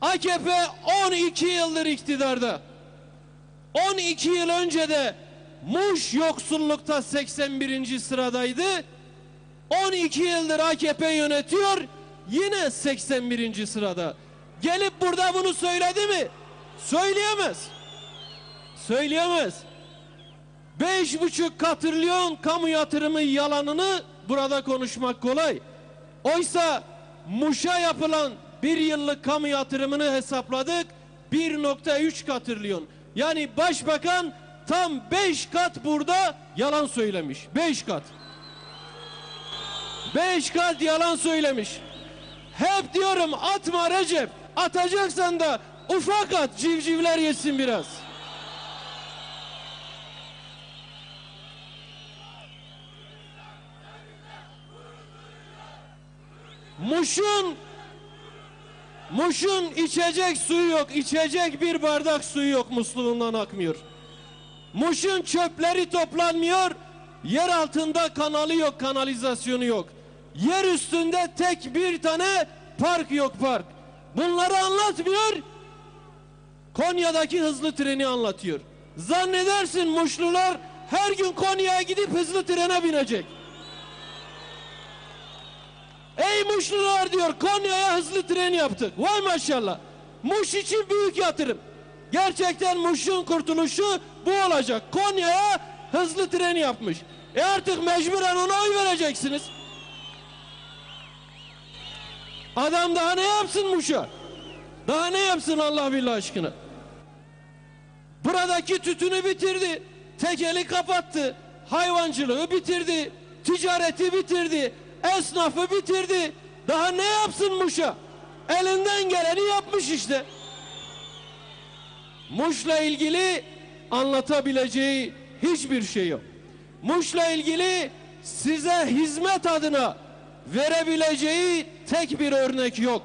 AKP 12 yıldır iktidarda. 12 yıl önce de Muş yoksullukta 81. sıradaydı. 12 yıldır AKP yönetiyor. Yine 81. sırada. Gelip burada bunu söyledi mi? Söyleyemez. Söyleyemez. Beş buçuk katrilyon kamu yatırımı yalanını burada konuşmak kolay. Oysa Muş'a yapılan bir yıllık kamu yatırımını hesapladık. 1.3 katrilyon. Yani başbakan tam 5 kat burada yalan söylemiş. 5 kat. 5 kat yalan söylemiş. Hep diyorum atma Recep. Atacaksan da ufak at civcivler yesin biraz. Muş'un Muş'un içecek suyu yok. içecek bir bardak suyu yok. Musluğundan akmıyor. Muş'un çöpleri toplanmıyor. Yer altında kanalı yok, kanalizasyonu yok. Yer üstünde tek bir tane park yok park. Bunları anlatmıyor. Konya'daki hızlı treni anlatıyor. Zannedersin Muşlular her gün Konya'ya gidip hızlı trene binecek. Ey Muşlular diyor Konya'ya hızlı tren yaptık. Vay maşallah. Muş için büyük yatırım. Gerçekten Muş'un kurtuluşu bu olacak. Konya'ya hızlı tren yapmış. E artık mecburen ona oy vereceksiniz. Adam daha ne yapsın Muş'a? Daha ne yapsın Allah billah aşkına? Buradaki tütünü bitirdi. Tekeli kapattı. Hayvancılığı bitirdi. Ticareti bitirdi. Esnafı bitirdi. Daha ne yapsın Muş'a? Elinden geleni yapmış işte. Muş'la ilgili anlatabileceği hiçbir şey yok. Muş'la ilgili size hizmet adına verebileceği tek bir örnek yok.